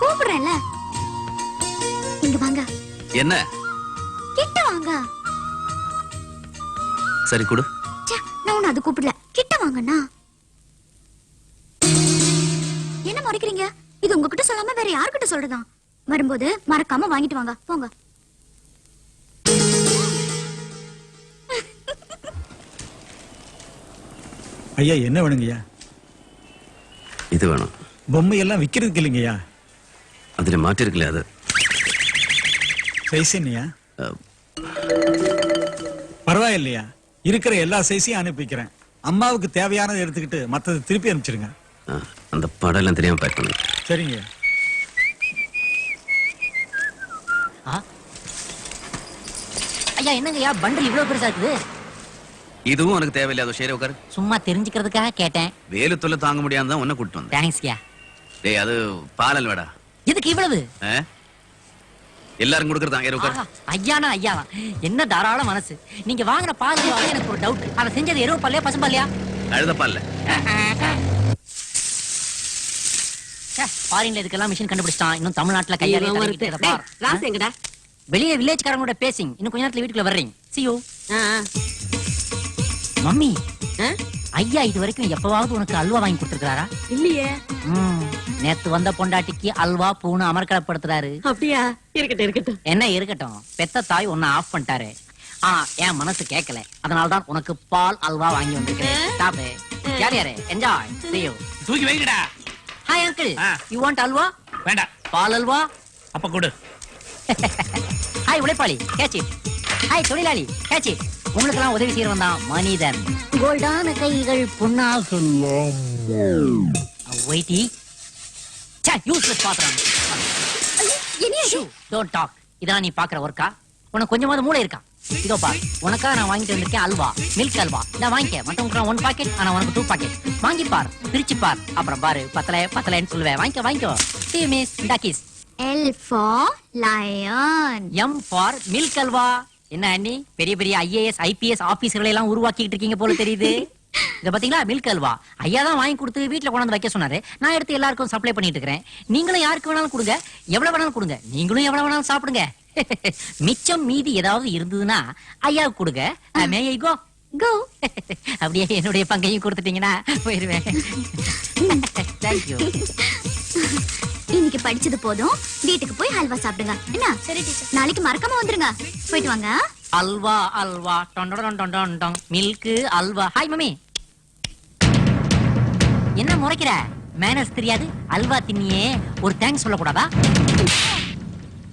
கூப்பிடுறேன்ல இங்க வாங்க. என்ன? கிட்ட வாங்க. சரி கொடு. நான் உன்னை அது கூப்பிடல. கிட்ட வாங்கண்ணா. என்ன முறைக்கிறீங்க? இது உங்ககிட்ட சொல்லாம வேற யார்கிட்ட சொல்றதா வரும்போது மறக்காம வாங்கிட்டு வாங்க. போங்க. ஐயா என்ன வேணுங்கய்யா? இது வேணும். பொம்மை எல்லாம் விக்கிறதுக்கு இல்லைங்கய்யா? அதுல மாட்டிருக்கல அது. சைஸ் என்னையா? பரவாயில்லையா? இருக்கிற எல்லா சைஸையும் அனுப்பி வைக்கிறேன் அம்மாவுக்கு தேவையானதை எடுத்துக்கிட்டு மத்ததை திருப்பி அனுப்பிச்சிருங்க அஹ், அந்த படம் எல்லாம் தெரியாம பேக் பண்ணுங்க சரிங்க. ஐயா என்னங்கய்யா? பண்டல் இவ்வளவு பெருசா இருக்குது. இதுவும் உனக்கு தேவையில்லாத ஷேர் உட்காரு. சும்மா தெரிஞ்சுக்கிறதுக்காக கேட்டேன். வேலு தொல்லை தாங்க முடியாம தான் உன்னை கூட்டிட்டு வந்தேன். தேங்க்ஸ்யா டேய் அது பாலல் வேடா எதுக்கு இவ்வளவு? எல்லாரும் கொடுக்கறதா ஆஹா, ஐயானா ஐயாவா? என்ன தாராள மனசு. நீங்க வாங்குற பால் எனக்கு ஒரு டவுட் அதை செஞ்சது எருவு பல்லையா பசும் பல்லையா? அழுத பால்ல. ஃபாரின்ல இதுக்கெல்லாம் மிஷின் கண்டுபிடிச்சிட்டான். இன்னும் தமிழ்நாட்டுல கையாலே ராசு எங்கடா? வெளியே வில்லேஜ்காரங்களோட பேசிங் இன்னும் கொஞ்ச நேரத்துல வீட்டுக்குள்ள வர்றீங்க. சியோ ஆ, ஆ. மம்மி? ஐயா இது வரைக்கும் எப்பவாவது உனக்கு அல்வா வாங்கி கொடுத்துருக்காரா இல்லையே. நேத்து வந்த பொண்டாட்டிக்கு அல்வா பூன்னு அமர்க்கலப்படுத்துறாரு. அப்படியா? இருக்கட்டும் இருக்கட்டும். என்ன இருக்கட்டும்? பெத்த தாய் உன்னை ஆஃப் பண்ணிட்டாரு. ஆ என் மனசு கேட்கல அதனால தான் உனக்கு பால் அல்வா வாங்கி வந்திருக்கேன் யார் யாரு? Enjoy see you. தூக்கி வைங்கடா. Hi uncle. You want halwa? வேண்டாம். பால் அல்வா? அப்ப கொடு. ஹாய் உழைப்பாளி. கேட்ச் இட் ஹாய் தொழிலாளி. கேட்ச் இட் உங்களுக்கெல்லாம் உதவி செய்யறவன் தான் மனிதன். கோல்டான கைகள் புண்ணாகும் வெயிட்டி சே யூஸ்லெஸ் பாத்திரம். டோன்ட் டாக் இதான் நீ பாக்குற ஒர்க்கா உனக்கு கொஞ்சமாவது மூளை இருக்கா? இதோ பார் உனக்காக நான் வாங்கிட்டு வந்திருக்கேன் அல்வா. மில்க் அல்வா. நான் வாங்கிக்க. மத்தவங்களுக்கு ஒன் பாக்கெட் ஆனா உனக்கு டூ பாக்கெட் வாங்கி பார் பிரிச்சு பார். அப்புறம் பாரு பத்தல பத்தலன்னு சொல்லுவேன். வாங்கிக்கோ வாங்கிக்கோ. See you miss. Talkies L for lion M for milk halwa. என்ன அண்ணி பெரிய பெரிய ஐஏஎஸ் ஐபிஎஸ் ஆபீசர்களை எல்லாம் உருவாக்கிட்டு இருக்கீங்க போல தெரியுது. இத பாத்தீங்களா மில்க் அல்வா. ஐயா தான் வாங்கி கொடுத்து வீட்ல கொண்டாந்து வைக்க சொன்னாரு. நான் எடுத்து எல்லாருக்கும் சப்ளை பண்ணிட்டு இருக்கிறேன். நீங்களும் யாருக்கு வேணாலும் கொடுங்க. எவ்வளவு வேணாலும் கொடுங்க. நீங்களும் எவ்வளவு வேணாலும் சாப்பிடுங்க. மிச்சம் மீதி ஏதாவது இருந்ததுன்னா ஐயாவுக்கு கொடுங்க. மே ஐ கோ கோ அப்படியே என்னுடைய பங்கையும் கொடுத்துட்டீங்கன்னா போயிருவேன். தேங்க்யூ இன்னைக்கு படிச்சது போதும். வீட்டுக்கு போய் ஹல்வா சாப்பிடுங்க. என்ன? சரி டீச்சர். நாளைக்கு மறக்காம வந்துருங்க. போயிட்டு வாங்க. அல்வா அல்வா. டொண்டொடொண்டொண்டொண்டொங் மில்க் அல்வா. Hi mummy. என்ன முறைக்கிற? மேனர்ஸ் தெரியாது. அல்வா தின்னியே. ஒரு தேங்க்ஸ் சொல்லக்கூடாதா?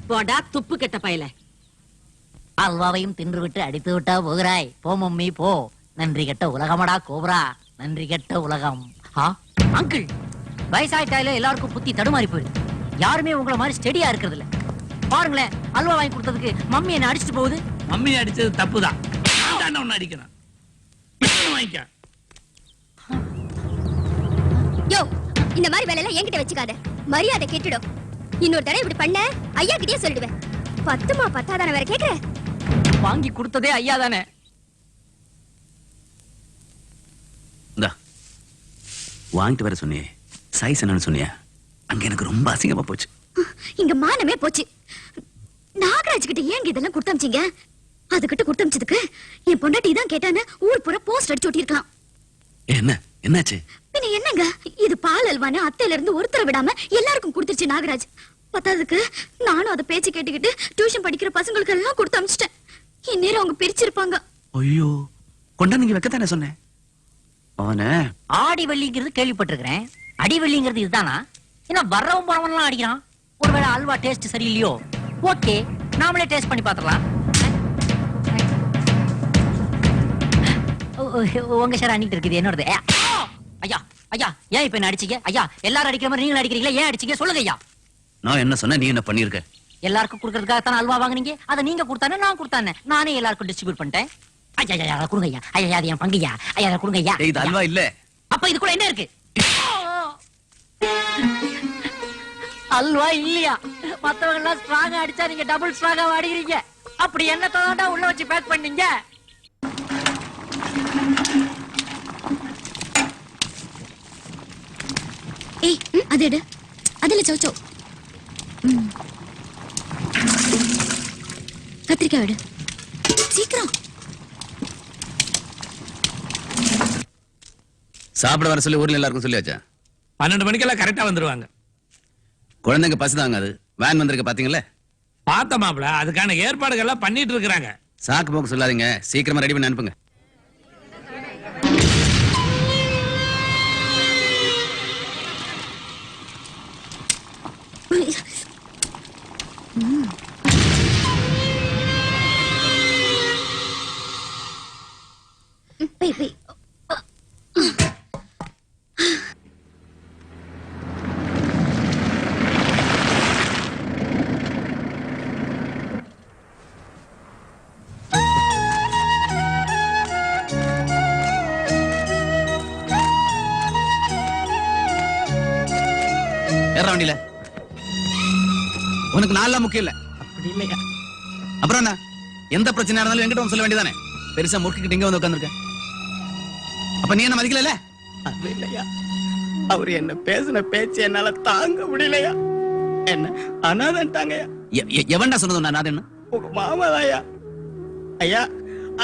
போடா துப்பு கெட்ட பயல. அல்வாவையும் தின்று விட்டு அடித்து விட்டா போகிறாய். போ மம்மி போ. நன்றி கெட்ட உலகமடா கோபரா. நன்றி கெட்ட உலகம். ஆ? அங்கிள். வயசாயிட்டாயில எல்லாருக்கும் புத்தி தடுமாறி போயிடுது. யாருமே உங்களை மாதிரி ஸ்டெடியா இருக்கிறது இல்ல. பாருங்களேன் அல்வா வாங்கி கொடுத்ததுக்கு மம்மி என்ன அடிச்சிட்டு போகுது. மம்மி அடிச்சது தப்புதான். நான் தானே ஒண்ணு அடிக்கணும் பிச்சை வாங்கிக்க. யோ இந்த மாதிரி வேலை எல்லாம் என்கிட்ட வச்சுக்காத. மரியாதை கெட்டுடும். இன்னொரு தடவை இப்படி பண்ண ஐயா கிட்டயே சொல்லிடுவேன். பத்துமா பத்தாதான வேற கேக்குற? வாங்கி கொடுத்ததே ஐயா தானே இந்தா வாங்கிட்டு வர சொன்னியே. சைஸ் என்னன்னு சொன்னியா? அங்க எனக்கு ரொம்ப அசிங்கமா போச்சு. இங்க மானமே போச்சு. நாகராஜ் கிட்ட ஏங்க இதெல்லாம் கொடுத்தமிச்சீங்க அதுகிட்ட கொடுத்தமிச்சதுக்கு என் பொண்டாட்டி தான் கேட்டான்னு ஊர் பூரா போஸ்ட் அடிச்சு ஒட்டியிருக்கலாம். ஏ, என்ன? என்னாச்சு? பின்ன என்னங்க? இது பால் அல்வான்னு அத்தையில இருந்து ஒருத்தரை விடாம எல்லாருக்கும் கொடுத்துருச்சு நாகராஜ். பத்தாவதுக்கு நானும் அதை பேச்சு கேட்டுக்கிட்டு டியூஷன் படிக்கிற பசங்களுக்கு எல்லாம் கொடுத்து அமிச்சிட்டேன். இந்நேரம் அவங்க பிரிச்சிருப்பாங்க. ஐயோ. கொண்டா நீங்க வைக்கத்தானே சொன்னேன்? அவன ஆடி வெள்ளிங்கிறது கேள்விப்பட்டிருக்கிறேன். அடி வெள்ளிங்கிறது இதுதானா? என்ன வர்றவன் போறவன் எல்லாம் அடிக்கிறான்? ஒருவேளை அல்வா டேஸ்ட் சரியில்லையோ? ஓகே நாமளே டேஸ்ட் பண்ணி பார்த்துடலாம். உங்க சார் அன்னிட்டு இருக்குது என்னோடது! ஐயா ஐயா ஏன் இப்ப என்ன அடிச்சீங்க? ஐயா எல்லாரும் அடிக்கிற மாதிரி நீங்களும் அடிக்கிறீங்களா? ஏன் அடிச்சீங்க? சொல்லுங்க ஐயா. நான் என்ன சொன்னேன்? நீ என்ன பண்ணிருக்க எல்லாருக்கும் கொடுக்கறதுக்காக தான் அல்வா வாங்குனீங்க? அதை நீங்க கொடுத்தானே நான் கொடுத்தானே? நானே எல்லாருக்கும் டிஸ்ட்ரிபியூட் பண்ணிட்டேன். ஐயா ஐயா கொடுங்க ஐயா. ஐயா அது என் பங்குயா ஐயா. அதை கொடுங்க ஐயா. இது அல்வா இல்ல. அப்ப இதுக்குள்ள என்ன இருக்கு? அல்வா இல்லையா? மத்தவங்க எல்லாம் ஸ்ட்ராங்கா அடிச்சா நீங்க டபுள் ஸ்ட்ராங்கா அடிக்கிறீங்க அப்படி என்ன தாண்டா உள்ள வச்சு பேக் பண்ணீங்க. ஏய் அது எடு. அதுல சோச்சோ. கத்திரிக்காய் விடு சீக்கிரம். சாப்பிட வர சொல்லி ஊர்ல எல்லாருக்கும் சொல்லியாச்சா? பன்னெண்டு மணிக்கெல்லாம் கரெக்டா வந்துருவாங்க குழந்தைங்க பசிதாங்க அது வேன் வந்திருக்க பாத்தீங்களா பார்த்த மாப்பிள அதுக்கான ஏற்பாடுகள்லாம் பண்ணிட்டு இருக்கிறாங்க சாக்கு போக்கு சொல்லாதீங்க சீக்கிரமா ரெடி பண்ணி அனுப்புங்க பை பை ஏற வண்டியில. உனக்கு நாளெல்லாம் முக்கியம் இல்ல. அப்படி இல்லையா அப்புறம் என்ன? எந்த பிரச்சனையா இருந்தாலும் என்கிட்ட வந்து சொல்ல வேண்டியதானே பெருசா முறுக்கிட்டு இங்க வந்து உட்காந்துருக்க அப்ப நீ என்ன மதிக்கல அது இல்லையா? அவர் என்ன பேசின பேச்சு என்னால தாங்க முடியலையா? என்ன அனாதன்ட்டாங்கய்யா எவன்டா சொன்னது நான் என்ன உங்க மாமாதாயா? ஐயா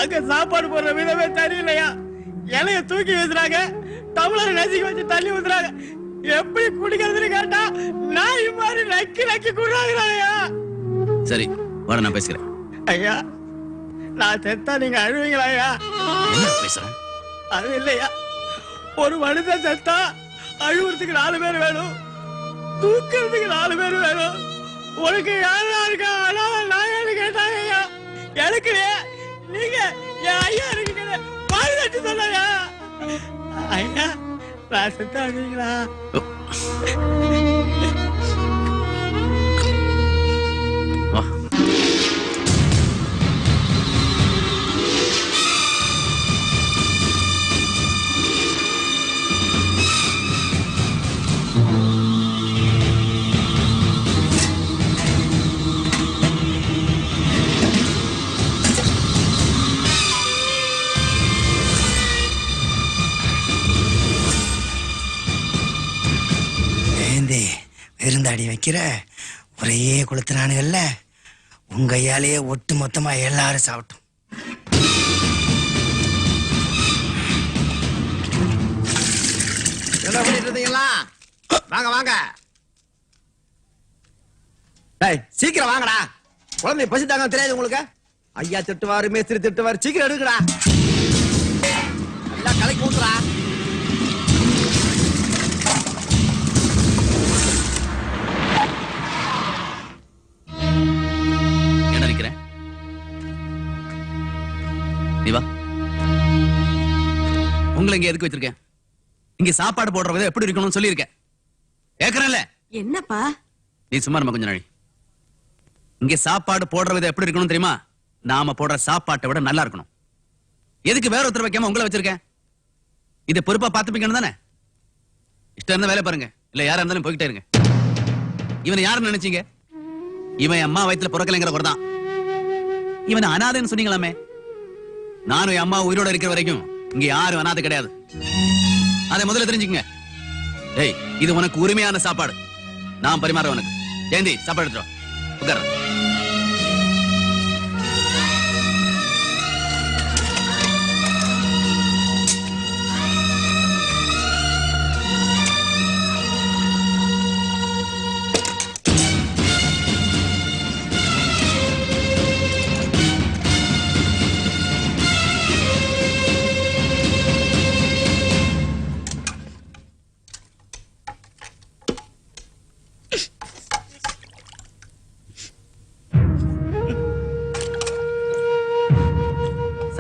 அங்க சாப்பாடு போடுற விதமே தெரியலையா இலைய தூக்கி வீசுறாங்க டம்ளர் நசுக்கி வச்சு தள்ளி ஊத்துறாங்க. எப்படி குடிக்கிறதுன்னு கேட்டா நாய் மாதிரி நக்கி நக்கி குடுறாங்கய்யா சரி வாட நான் பேசுகிறேன் ஐயா நான் செத்தா நீங்க அழுவீங்களா ஐயா? பேசுறேன் அது இல்லையா. ஒரு மனுஷன் செத்தா அழுவுறதுக்கு நாலு பேர் வேணும். தூக்கிறதுக்கு நாலு பேர் வேணும். உனக்கு யாரா இருக்கா? அனாத நாயான்னு கேட்டாங்க ஐயா. எனக்கு நீங்க என் ஐயா பாய் தட்டி சொன்னாயா ஐயா நான் செத்தா வைக்கிற ஒரே கொளுத்துறானுங்கல்ல உங்க கையாலேயே ஒட்டு மொத்தமா எல்லாரும் சாப்பிட்டோம் என்ன பண்ணிட்டு இருந்தீங்களா? வாங்க வாங்க. டேய் சீக்கிரம் வாங்கடா. குழந்தை பசி தாங்க தெரியாது உங்களுக்கு? ஐயா திட்டுவாரு மேஸ்திரி திட்டுவாரு சீக்கிரம் எடுக்கடா எல்லாம் கலைக்கு ஊத்துறா உங்களை இங்க எதுக்கு வச்சிருக்கேன்? இங்க சாப்பாடு போடுற விதம் எப்படி இருக்கணும்னு சொல்லியிருக்கேன். கேக்குறேன்ல? என்னப்பா? நீ சும்மா நம்ம கொஞ்ச நாளி. இங்க சாப்பாடு போடுற விதம் எப்படி இருக்கணும் தெரியுமா? நாம போடுற சாப்பாட்டை விட நல்லா இருக்கணும். எதுக்கு வேற ஒருத்தர் வைக்காம உங்களை வச்சிருக்கேன்? இதை பொறுப்பா பாத்துப்பீங்கன்னு தானே? இஷ்டம் இருந்தா வேலை பாருங்க. இல்ல யாரா இருந்தாலும் போய்கிட்டே இருங்க. இவனை யாருன்னு நினைச்சீங்க? இவன் அம்மா வயித்துல பிறக்கலைங்கிற ஒரு தான். இவன் அனாதைன்னு சொன்னீங்களாமே? நானும் என் அம்மா உயிரோட இருக்கிற வரைக்கும் இங்க யாரும் அனாதை கிடையாது. அதை முதல்ல தெரிஞ்சுக்கங்க. டேய் இது உனக்கு உரிமையான சாப்பாடு. நான் பரிமாற உனக்கு. ஜெயந்தி சாப்பாடு எடுத்துரும் உட்கார.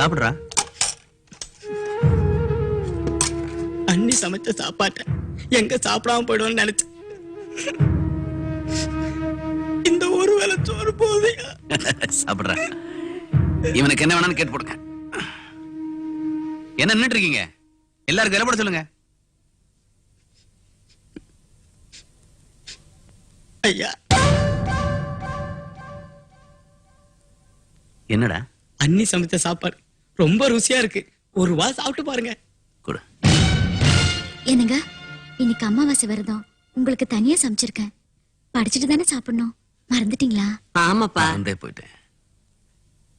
சாப்பிடுறா. அண்ணி சமைச்ச சாப்பாட்டை எங்க சாப்பிடாம போயிடுவோம்னு நினைச்சேன். இந்த ஒரு வேளை சோறு போகுதையா சாப்பிடுறா. இவனுக்கு என்ன வேணாலும் கேட்டு போடுங்க. என்ன நின்னுட்டு இருக்கீங்க? எல்லாருக்கும் விலை போட சொல்லுங்க. ஐயா. என்னடா? அண்ணி சமைச்ச சாப்பாடு. ரொம்ப ருசியா இருக்கு. ஒரு வா சாப்பிட்டு பாருங்க. கொடு. என்னங்க? இன்னைக்கு அமாவாசை விரதம். உங்களுக்கு தனியா சமைச்சிருக்கேன். படிச்சுட்டு தானே சாப்பிடணும். மறந்துட்டீங்களா? ஆமாப்பா. வந்தே போயிட்டேன்.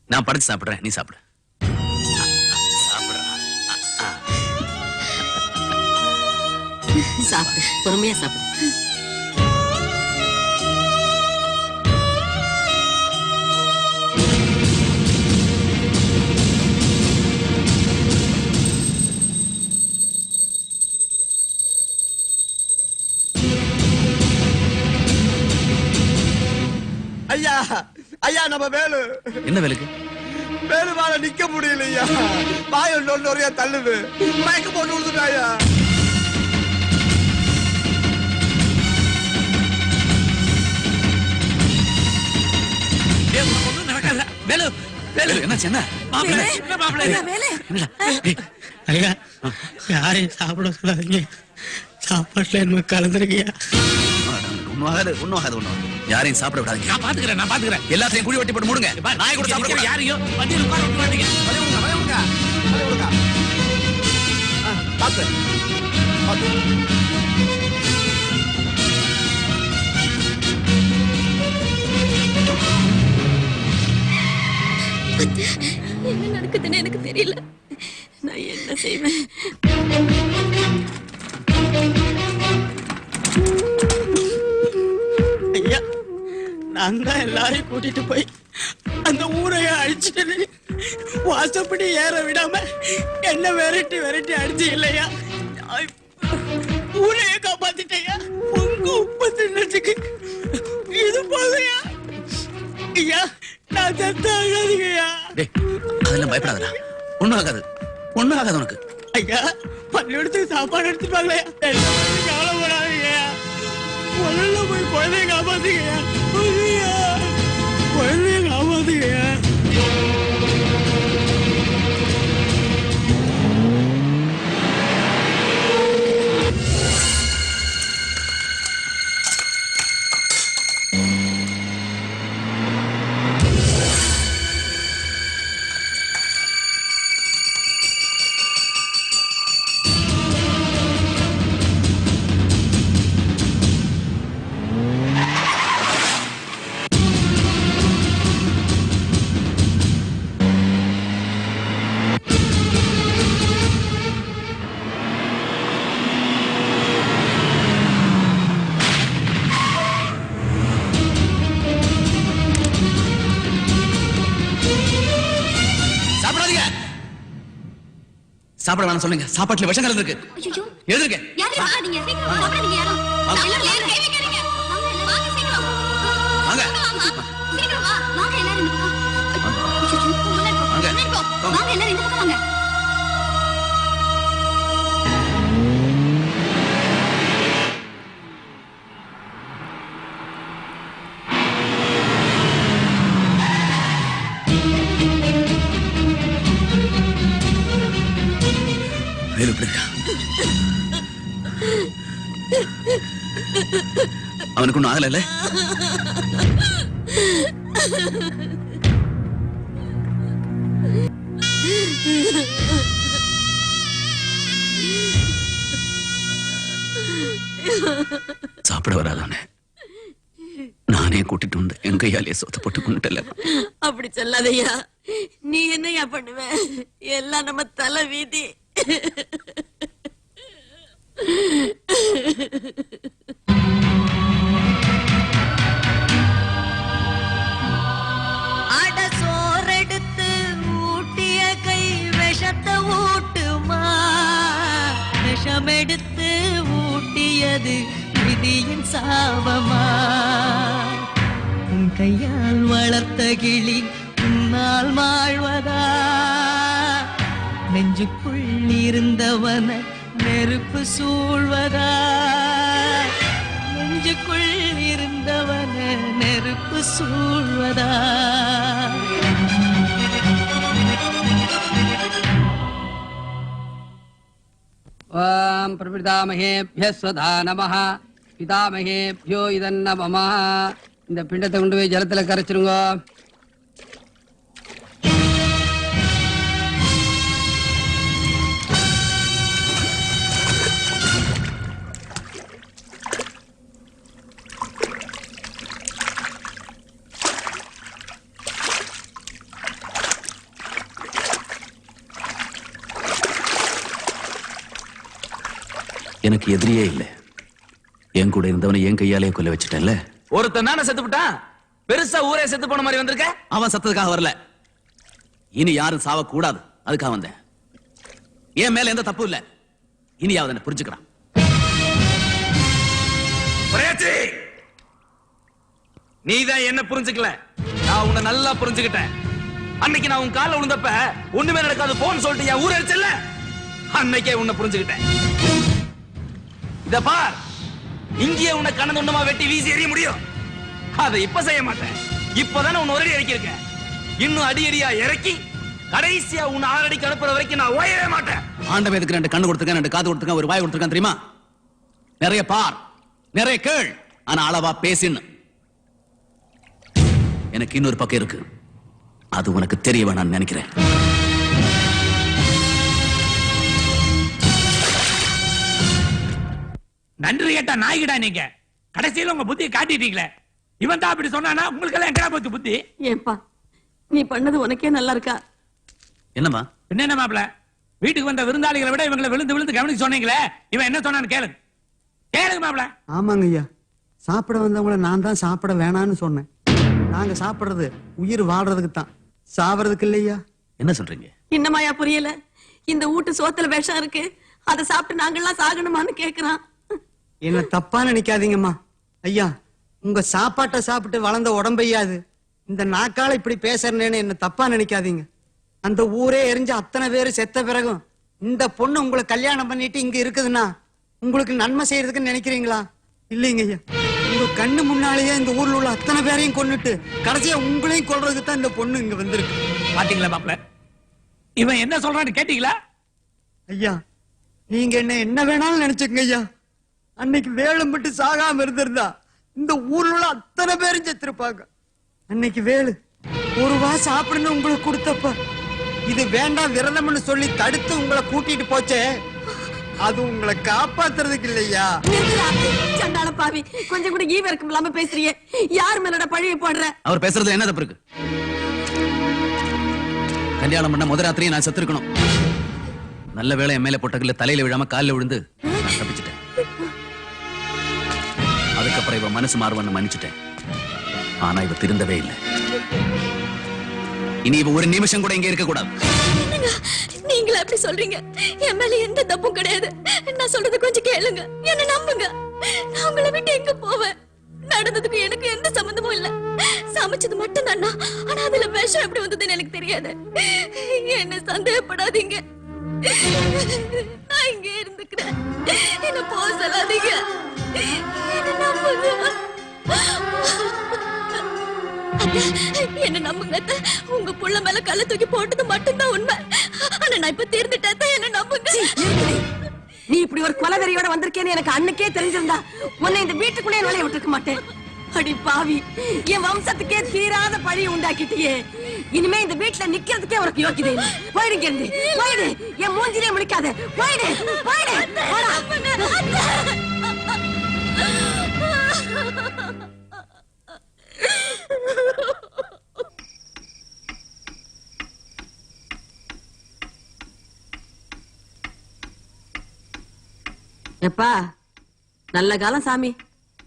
நான் படிச்சு சாப்பிடுறேன். நீ சாப்பிடு. சாப்பிடுறா. சாப்பிடு. பொறுமையா சாப்பிடு. நம்ம வேலு. என்ன வேலைக்கு? வேலு மேல நிக்க முடியலையா? ஒன்று ஒரே தள்ளுது. மயக்க போட்டு விழுந்துட்டாயா. வேலு வேலு என்ன மாப்பிள்ளை என்ன மாப்பிள்ளை? டேய், ஐயா யாரையும் சாப்பிட சொல்லாதீங்க. சாப்பாட்டுல என்ன கலந்துருக்கியா? ஒண்ணும் ஆகாது ஒண்ணும் ஆகாது. யாரையும் சாப்பிட விடாதீங்க. நான் பாத்துக்கிறேன் நான் பாத்துக்கிறேன். எல்லாத்தையும் குழி வெட்டி போட்டு மூடுங்க. நாய் கூட சாப்பிட. யாரையும் வண்டியில உட்கார விட்டு மாட்டீங்க. என்ன நடக்குதுன்னு எனக்கு தெரியல. நான் என்ன செய்வேன்? நான் தான் எல்லாரையும் கூட்டிட்டு போய் அந்த ஊரைய அழிச்சிட்டு வாசப்படி ஏற விடாம என்ன விரட்டி விரட்டி அடிச்சு இல்லையா? ஊரைய காப்பாத்திட்டேயா? உங்க உப்பு தின்னதுக்கு இது போதையா ஐயா நான் செத்த ஆகாதீங்கய்யா டேய் அதெல்லாம் பயப்படாதடா. ஒண்ணும் ஆகாது. ஒண்ணும் ஆகாது உனக்கு. ஐயா பள்ளிக்கூடத்துக்கு சாப்பாடு எடுத்துட்டு வாங்கலையா எல்லாரும் கவலைப்படாதீங்கய்யா. முதல்ல போய் குழந்தைய காப்பாத்துங்கய்யா. ஐயா, குழந்தைய காப்பாத்துங்கய்யா சாப்பிடாதீங்க சாப்பிட வேணாம் சொல்லுங்க. சாப்பாட்டுல விஷம் கலந்துருக்கு ஐயோ அவனுக்கு ஒன்றும் ஆகல சாப்பிட வராதானே? நானே கூட்டிட்டு வந்து என் கையாலே சொத்த போட்டு கொண்டுட்டல அப்படி சொல்லாதையா நீ என்னையா பண்ணுவ? எல்லாம் நம்ம தலை வீதி. விழுந்தது விதியின் சாபமா உன் கையால் வளர்த்த கிளி உன்னால் வாழ்வதா? நெஞ்சுக்குள் இருந்தவன நெருப்பு சூழ்வதா? நெஞ்சுக்குள் இருந்தவன நெருப்பு சூழ்வதா? ஓம் பிரபிதாமகேபியஸ்வதா நமஹ பிதாமகேபியோ இதன்ன மம இந்த பிண்டத்தை கொண்டு போய் ஜலத்தில் கரைச்சிருங்க. எனக்கு எதிரியே இல்லை. என் கூட இருந்தவனை என் கையாலே கொல்ல வச்சுட்டேன்ல? ஒருத்தன் தானே செத்து விட்டான் பெருசா ஊரே செத்து போன மாதிரி வந்திருக்க? அவன் சத்ததுக்காக வரல. இனி யாரும் சாவ கூடாது அதுக்காக வந்தேன். என் மேல எந்த தப்பு இல்ல. இனியாவது என்ன புரிஞ்சுக்கிறான். பிரேச்சி நீ தான் என்ன புரிஞ்சுக்கல. நான் உன்னை நல்லா புரிஞ்சுக்கிட்டேன். அன்னைக்கு நான் உன் கால்ல விழுந்தப்ப ஒண்ணுமே நடக்காது போன்னு சொல்லிட்டு என் ஊர் அடிச்சல அன்னைக்கே உன்னை புரிஞ்சுக்கிட்டேன். இத பார். இங்கேயே உன்னை கண்ணதுண்டமா வெட்டி வீசி எறிய முடியும். அதை இப்ப செய்ய மாட்டேன். இப்பதானே உன் ஒரடி அடி அடிக்கிருக்கேன். இன்னும் அடி அடியா இறக்கி கடைசியா உன் ஆறடிக்கு அனுப்புற வரைக்கும் நான் ஓயவே மாட்டேன். ஆண்டவன் எதுக்கு ரெண்டு கண்ணு கொடுத்துருக்கேன் ரெண்டு காது கொடுத்துருக்கேன் ஒரு வாய் கொடுத்துருக்கேன் தெரியுமா? நிறைய பார் நிறைய கேள் ஆனா அளவா பேசின்னு. எனக்கு இன்னொரு பக்கம் இருக்கு. அது உனக்கு தெரிய வேணாம்னு நினைக்கிறேன். நன்றி கேட்டா நாய்கிடா நீங்க. கடைசியில உங்க புத்தியை காட்டிட்டீங்களே. இவன் தான் அப்படி சொன்னானா? உங்களுக்கு எல்லாம் எங்கடா போச்சு புத்தி? ஏன்பா நீ பண்ணது உனக்கே நல்லா இருக்கா? என்னம்மா? என்ன என்ன மாப்பிள? வீட்டுக்கு வந்த விருந்தாளிகளை விட இவங்களை விழுந்து விழுந்து கவனிச்சு சொன்னீங்களே? இவன் என்ன சொன்னான்னு கேளுங்க. கேளுங்க மாப்பிள. ஆமாங்க ஐயா. சாப்பிட வந்தவங்கள நான் தான் சாப்பிட வேணாம்னு சொன்னேன். நாங்க சாப்பிடுறது உயிர் வாழ்றதுக்கு தான். சாவறதுக்கு இல்லையா என்ன சொல்றீங்க? இன்னமாயா புரியல. இந்த வீட்டு சோத்துல விஷம் இருக்கு. அதை சாப்பிட்டு நாங்கெல்லாம் சாகணுமான்னு கேக்குறான். என்ன தப்பா நினைக்காதீங்கம்மா. ஐயா உங்க சாப்பாட்டை சாப்பிட்டு வளர்ந்த உடம்பையாது இந்த நாக்கால இப்படி பேசுறேன்னு என்ன தப்பா நினைக்காதீங்க. அந்த ஊரே எரிஞ்ச அத்தனை பேரு செத்த பிறகும் இந்த பொண்ணு உங்களை கல்யாணம் பண்ணிட்டு இங்க இருக்குதுன்னா உங்களுக்கு நன்மை செய்யறதுக்கு நினைக்கிறீங்களா? இல்லைங்க ஐயா. உங்க கண்ணு முன்னாலேயே இந்த ஊர்ல உள்ள அத்தனை பேரையும் கொன்னுட்டு கடைசியா உங்களையும் கொல்றதுக்கு தான் இந்த பொண்ணு இங்க வந்திருக்கு. பாத்தீங்களா மாப்பிள? இவன் என்ன சொல்றான்னு கேட்டீங்களா? ஐயா நீங்க என்ன என்ன வேணாலும் நினைச்சுக்கங்க ஐயா. அன்னைக்கு வேலும் விட்டு சாகாம இருந்திருந்தா இந்த ஊர்ல உள்ள அத்தனை பேரும் செத்திருப்பாங்க. அன்னைக்கு வேலு ஒரு வா சாப்பிடுன்னு உங்களுக்கு கொடுத்தப்ப இது வேண்டாம் விரதம்னு சொல்லி தடுத்து உங்களை கூட்டிட்டு போச்சே அது உங்களை காப்பாத்துறதுக்கு இல்லையா. சண்டாள பாவி கொஞ்சம் கூட ஈவ இருக்கும் இல்லாம பேசுறியே. யார் மேலோட பழிய போடுற? அவர் பேசுறதுல என்ன தப்பு இருக்கு? கல்யாணம் பண்ண முத ராத்திரியே நான் செத்துருக்கணும். நல்ல வேளை என் மேல போட்டகல தலையில விழாம காலில் விழுந்து தப்பிச்சிட்டேன். அதுக்கப்புறம் இவன் மனசு மாறுவான்னு மன்னிச்சிட்டேன். ஆனா இவ திருந்தவே இல்லை. இனி இவ ஒரு நிமிஷம் கூட இங்க இருக்க கூடாது என்னங்க? நீங்களா சொல்றீங்க? என் மேல எந்த தப்பும் கிடையாது. நான் சொல்றது கொஞ்சம் கேளுங்க. என்ன நம்புங்க. நான் உங்களை விட்டு எங்க போவேன்? நடந்ததுக்கு எனக்கு எந்த சம்பந்தமும் இல்ல. சமைச்சது மட்டும் தானா? ஆனா அதுல விஷம் எப்படி வந்ததுன்னு எனக்கு தெரியாது. என்ன சந்தேகப்படாதீங்க. நான் இங்க இருந்துக்கிறேன் என்ன போக சொல்லாதீங்க. என்ன நம்புங்க? உங்க புள்ள மேல கல்ல தூக்கி போட்டது மட்டும்தான் உண்மை. ஆனா நான் இப்ப தீர்ந்துட்டேன் என்ன நம்புங்க? நீ இப்படி ஒரு கொலவெறியோட வந்திருக்கேன்னு எனக்கு அன்னைக்கே தெரிஞ்சிருந்தா உன்னை இந்த வீட்டுக்குள்ளே நுழைய விட்டுருக்க மாட்டேன். அடி பாவி என் வம்சத்துக்கே தீராத பழி உண்டாக்கிட்டியே. இனிமே இந்த வீட்டுல நிக்கிறதுக்கே உனக்கு யோக்கியதை இல்லை. போயிடுங்க இருந்து போயிடு. என் மூஞ்சிலே முடிக்காத போயிடு. போயிடு. எப்பா நல்ல காலம் சாமி.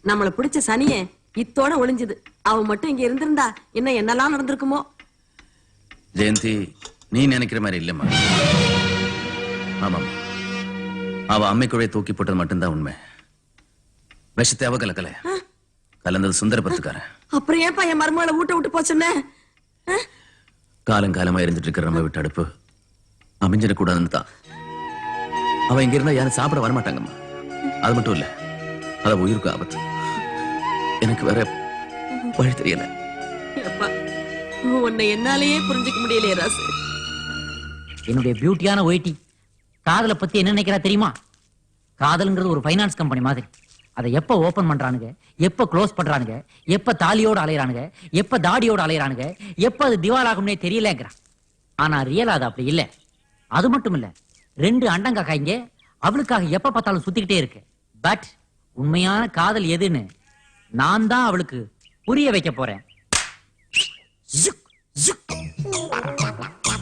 நம்மள பிடிச்ச சனிய இத்தோட ஒளிஞ்சுது. அவன் மட்டும் இங்க இருந்திருந்தா இன்னும் என்னெல்லாம் நடந்திருக்குமோ? ஜெயந்தி நீ நினைக்கிற மாதிரி இல்லம்மா. ஆமாம் அவ அம்மைக்குழைய தூக்கி போட்டது மட்டும்தான் உண்மை. விஷத்தை அவ கலக்கல கலந்தது சுந்தர பத்துக்காரன் அப்புறம் ஏன்பா என் மருமகளை ஊட்ட விட்டு போச்சுன்னு காலங்காலமா இருந்துட்டு இருக்கிற நம்ம விட்டு அடுப்பு அமைஞ்சிடக்கூடாதுன்னு தான். அவ இங்க இருந்தா யாரும் சாப்பிட வரமாட்டாங்கம்மா அது மட்டும் இல்ல அது உயிருக்கு ஆபத்து. எனக்கு வேற வழி தெரியல. உன்னை என்னாலேயே புரிஞ்சுக்க முடியலையே ராசு. என்னுடைய பியூட்டியான ஒயிட்டி காதலை பத்தி என்ன நினைக்கிறா தெரியுமா? காதல்ங்கிறது ஒரு ஃபைனான்ஸ் கம்பெனி மாதிரி. அதை எப்ப ஓபன் பண்றானுங்க? எப்ப க்ளோஸ் பண்றானுங்க? எப்ப தாலியோட அலையறானுங்க? எப்ப தாடியோட அலையறானுங்க? எப்ப அது திவால் ஆகும்னே தெரியலங்கிறான். ஆனா ரியல் அது அப்படி இல்ல. அது மட்டும் இல்ல ரெண்டு அண்டங்காக்காய்ங்க அவளுக்காக எப்ப பார்த்தாலும் சுத்திக்கிட்டே இருக்கு. பட் உண்மையான காதல் எதுன்னு நான் தான் அவளுக்கு புரிய வைக்க போறேன்.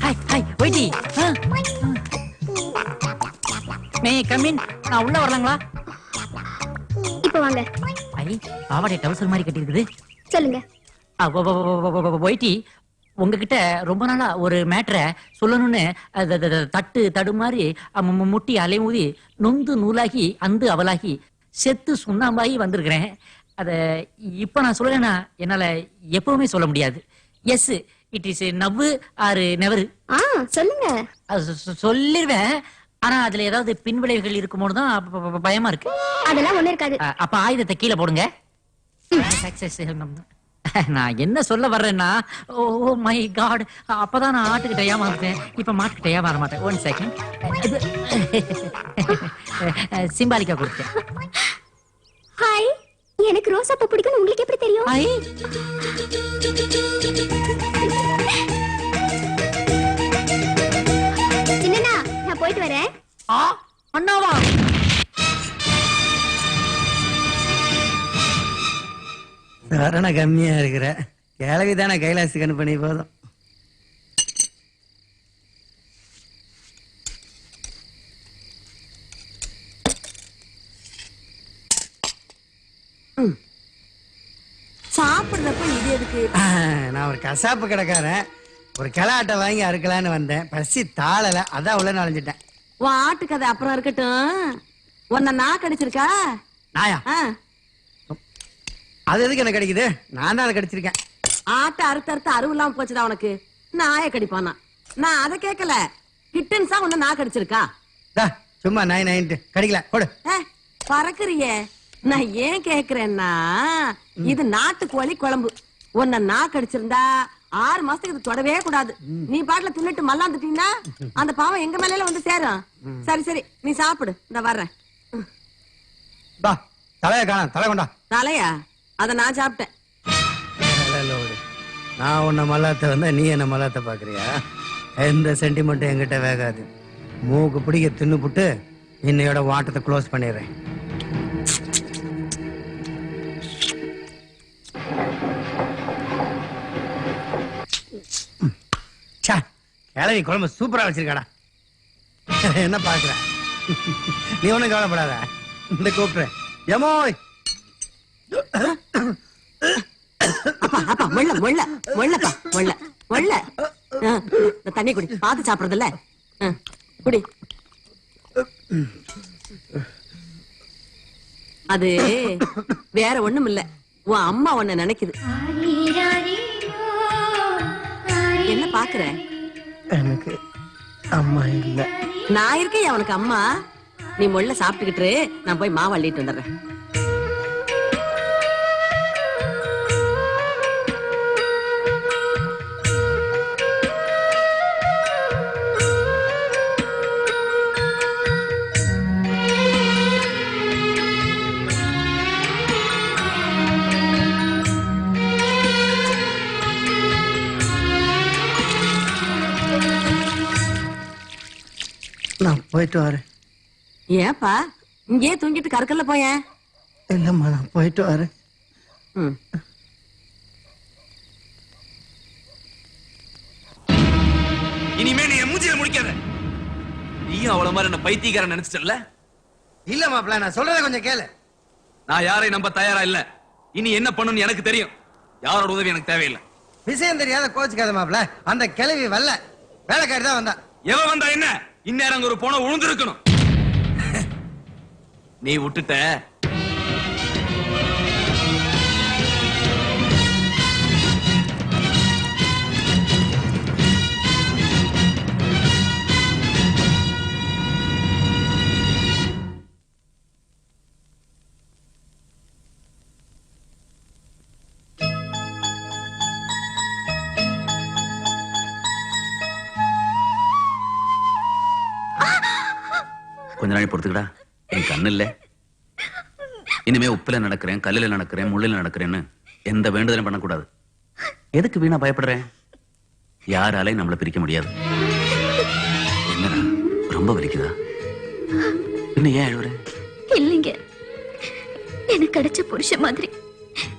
ஹாய் ஹாய் ஆ. மே கமின் நான் உள்ள வரலாங்களா? இப்ப வாங்க. ஐ பாவாடை டவுசர் மாதிரி கட்டி இருக்குது சொல்லுங்க ஒயிட்டி உங்ககிட்ட ரொம்ப நாளா ஒரு மேட்டரை சொல்லணும்னு தட்டு தடுமாறி அ, மு- மு- முட்டி அலைமூதி நொந்து நூலாகி அந்து அவலாகி செத்து சுண்ணாம்பாகி வந்திருக்கிறேன். அத இப்ப நான் சொல்லலைன்னா என்னால எப்பவுமே சொல்ல முடியாது. எஸ் இட் இஸ் நவ்வு ஆறு நெவரு ஆ சொல்லுங்க. சொல்லிருவேன் ஆனா அதுல ஏதாவது பின்விளைவுகள் இருக்குமோது தான் பயமா இருக்கு. அதெல்லாம் ஒண்ணு இருக்காது. அப்ப ஆயுதத்தை கீழே போடுங்க. நான் என்ன சொல்ல வர்றேன்னா ஓ மை காட் அப்பதான் நான் ஆட்டுக்கிட்ட ஏமாந்துட்டேன் இப்ப மாட்டுக்கிட்ட ஏமாற மாட்டேன். ஒன் செகண்ட் சிம்பாலிக்கா கொடுத்தேன். ஹாய் எனக்கு ரோசா பூ பிடிக்கும் உங்களுக்கு எப்படி தெரியும்? ஐ. என்னண்ணா நான் போயிட்டு வரேன். ஆ அண்ணாவா? சரண கம்மியா இருக்கிற. கிழவி தானே கைலாசுக்கு பண்ணி போதும். சாப்பிடுறப்ப இது எதுக்கு? நான் ஒரு கசாப்பு கடைக்காரன். ஒரு கிளாட்டை வாங்கி அறுக்கலான்னு வந்தேன். பசி தாளல அதான் உள்ள நுழைஞ்சிட்டேன். உன் ஆட்டுக்கதை அப்புறம் இருக்கட்டும். உன்னை நான் கடிச்சிருக்கா? நாயா? அது எதுக்கு எனக்கு கிடைக்குது? நான் தான் அதை கடிச்சிருக்கேன். ஆட்டை அறுத்து அறுத்து அருவு இல்லாம போச்சுடா உனக்கு. நாய கடிப்பானா? நான் அதை கேட்கல. கிட்டன்ஸா உன்னை நான் கடிச்சிருக்கா? டா, சும்மா நைன் நைன்ட்டு கடிக்கல கொடு பறக்குறியே. நான் ஏன் கேக்குறேன்னா இது நாட்டுக்கோழி குழம்பு. உன்னை நான் கடிச்சிருந்தா ஆறு மாசத்துக்கு இது தொடவே கூடாது. நீ பாட்டுல தின்னுட்டு மல்லாந்துட்டீங்கன்னா அந்த பாவம் எங்க மேல வந்து சேரும். சரி சரி நீ சாப்பிடு. இந்த வர்றேன். தலையை காணோம் தலை கொண்டா. தலையா? அத நான் சாப்பிட்டேன். நான் உன்னை மல்லாத்த வந்தா நீ என்ன மல்லாத்த பாக்குறியா? எந்த சென்டிமெண்ட்டும் என்கிட்ட வேகாது. மூக்கு பிடிக்க தின்னு புட்டு இன்னையோட வாட்டத்தை க்ளோஸ் பண்ணிடுறேன். கிழவி குழம்பு சூப்பரா வச்சிருக்காடா. என்ன பாக்குற நீ ஒண்ணும் கவலைப்படாத. இந்த கூப்பிடுறேன் எமோய் அப்பா அப்பா முள்ள முள்ள முள்ளப்பா முள்ள முள்ள ஆ, இந்த தண்ணி குடி பார்த்து சாப்பிடுறது இல்ல குடி. அது வேற ஒண்ணும் இல்ல உன் அம்மா உன்னை நினைக்குது. என்ன பாக்குற எனக்கு அம்மா இல்லை. நான் இருக்கேன் அவனுக்கு அம்மா. நீ முள்ள சாப்பிட்டுக்கிட்டு நான் போய் மாவு அள்ளிட்டு வந்துடுறேன். போயிட்டு வரேன். ஏப்பா இங்கேயே தூங்கிட்டு கற்கல்ல போயேன் இல்லம்மா நான் போயிட்டு வரேன். ம். இனிமே நீ மூஞ்சில முடிக்காத. நீயும் அவள மாதிரி என்ன பைத்தியக்காரன் நினைச்சிட்டல இல்ல மாப்பிள்ள நான் சொல்றத கொஞ்சம் கேளு. நான் யாரையும் நம்ப தயாரா இல்ல. இனி என்ன பண்ணணும்னு எனக்கு தெரியும். யாரோட உதவி எனக்கு தேவையில்லை. விஷயம் தெரியாத கோச்சுக்காத மாப்பிள்ள அந்த கிழவி வரல. வேலைக்காரி தான் வந்தா. எவ வந்தா என்ன? இந்நேரம் ஒரு போன உழுந்திருக்கணும். நீ விட்டுட்ட. கொஞ்ச நாள் பொறுத்துக்கடா. என் கண்ணு இல்ல இனிமே உப்புல நடக்கிறேன் கல்லுல நடக்கிறேன் முள்ளில நடக்கிறேன்னு எந்த வேண்டுதலும் பண்ணக்கூடாது. எதுக்கு வீணா பயப்படுறேன்? யாராலையும் நம்மளை பிரிக்க முடியாது. என்னடா ரொம்ப வலிக்குதா? இன்னும் ஏன் அழுவுற? இல்லைங்க. எனக்கு கிடைச்ச புருஷ மாதிரி.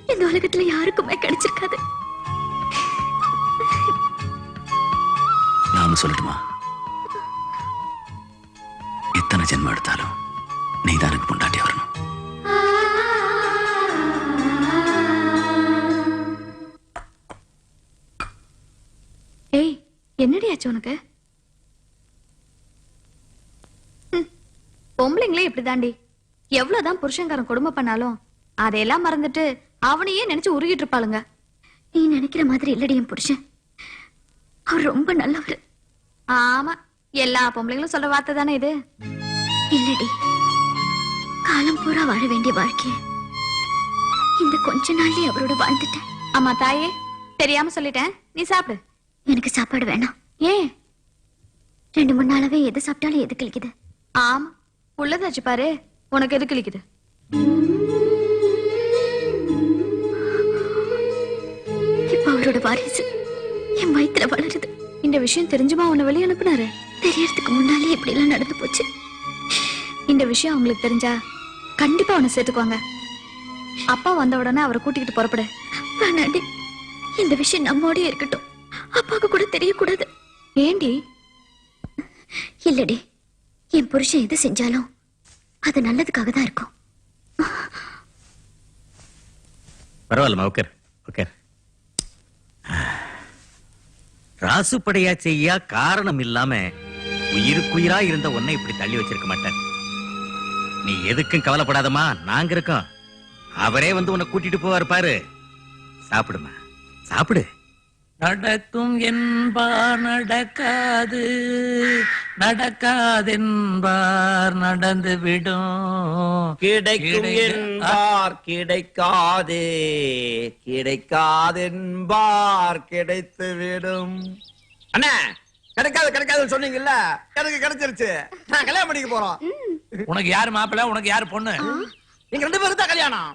இந்த உலகத்துல யாருக்குமே கிடைச்ச என்னடி உனக்கு? பொம்பளைங்களே இப்படிதாண்டி. எவ்வளவுதான் புருஷங்காரன் கொடுமை பண்ணாலும் அதையெல்லாம் மறந்துட்டு அவனையே நினைச்சு உருகிட்டு இருப்பாளுங்க. நீ நினைக்கிற மாதிரி இல்லடி என் புருஷன். அவர் ரொம்ப நல்லவர் ஆமா எல்லா பொம்பளைங்களும் சொல்ற வார்த்தை தானே இது? இல்லடி. காலம் பூரா வாழ வேண்டிய வாழ்க்கைய இந்த கொஞ்ச நாள்லயே அவரோட வாழ்ந்துட்டேன். ஆமா தாயே தெரியாம சொல்லிட்டேன். நீ சாப்பிடு. எனக்கு சாப்பாடு வேணாம். ஏன்? ரெண்டு மூணு நாளாவே எது சாப்பிட்டாலும் எது கிழிக்குது? ஆமா உள்ளதாச்சு பாரு. உனக்கு எது கிழிக்குது? இப்ப அவரோட வாரிசு என் வயித்துல வளருது. இந்த விஷயம் தெரிஞ்சுமா உன்னை வெளியே அனுப்புனாரு? தெரியறதுக்கு முன்னாலே இப்படி எல்லாம் நடந்து போச்சு. இந்த விஷயம் அவங்களுக்கு தெரிஞ்சா கண்டிப்பா அவனை சேர்த்துக்குவாங்க. அப்பா வந்த உடனே அவரை கூட்டிக்கிட்டு புறப்படு. வேணாண்டி இந்த விஷயம் நம்மோடயே இருக்கட்டும். அப்பாவுக்கு கூட தெரியக்கூடாது. ஏண்டி? இல்லடி. என் புருஷன் எது செஞ்சாலும் அது நல்லதுக்காக தான் இருக்கும் பரவாயில்லம்மா உட்கார் உட்கார் ராசுப்படையா செய்யா காரணம் இல்லாம உயிருக்குயிரா இருந்த உன்னை இப்படி தள்ளி வச்சிருக்க மாட்டேன். நீ எதுக்கும் கவலைப்படாதம்மா நாங்க இருக்கோம். அவரே வந்து உன்னை கூட்டிட்டு போவார் பாரு. சாப்பிடுமா? சாப்பிடு. நடக்கும் என்பார் நடக்காது. நடக்காதென்பார் நடந்து விடும் கிடைக்கும் என்பார் கிடைக்காது. கிடைக்காதென்பார் கிடைத்து விடும் அண்ணா கிடைக்காது கிடைக்காதுன்னு சொன்னீங்கல்ல? எனக்கு கிடைச்சிருச்சு. நான் கல்யாணம் பண்ணிக்க போறோம். உனக்கு யாரு மாப்பிள்ள? உனக்கு யாரு பொண்ணு? நீங்க ரெண்டு பேரும் தான் கல்யாணம்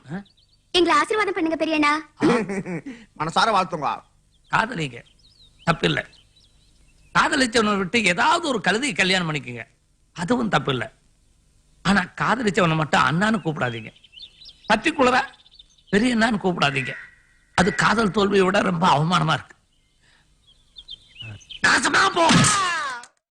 எங்களை ஆசீர்வாதம் பண்ணுங்க பெரியண்ணா. மனசார வாழ்த்துங்க. காதலிங்க. தப்பில்லை. காதலிச்சவனை விட்டு ஏதாவது ஒரு கழுதியை கல்யாணம் பண்ணிக்கங்க. அதுவும் தப்பில்லை. ஆனா காதலிச்சவனை மட்டும் அண்ணான்னு கூப்பிடாதீங்க. பர்டிகுலரா பெரிய அண்ணான்னு கூப்பிடாதீங்க. அது காதல் தோல்வியை விட ரொம்ப அவமானமா இருக்கு. நாசமா போ!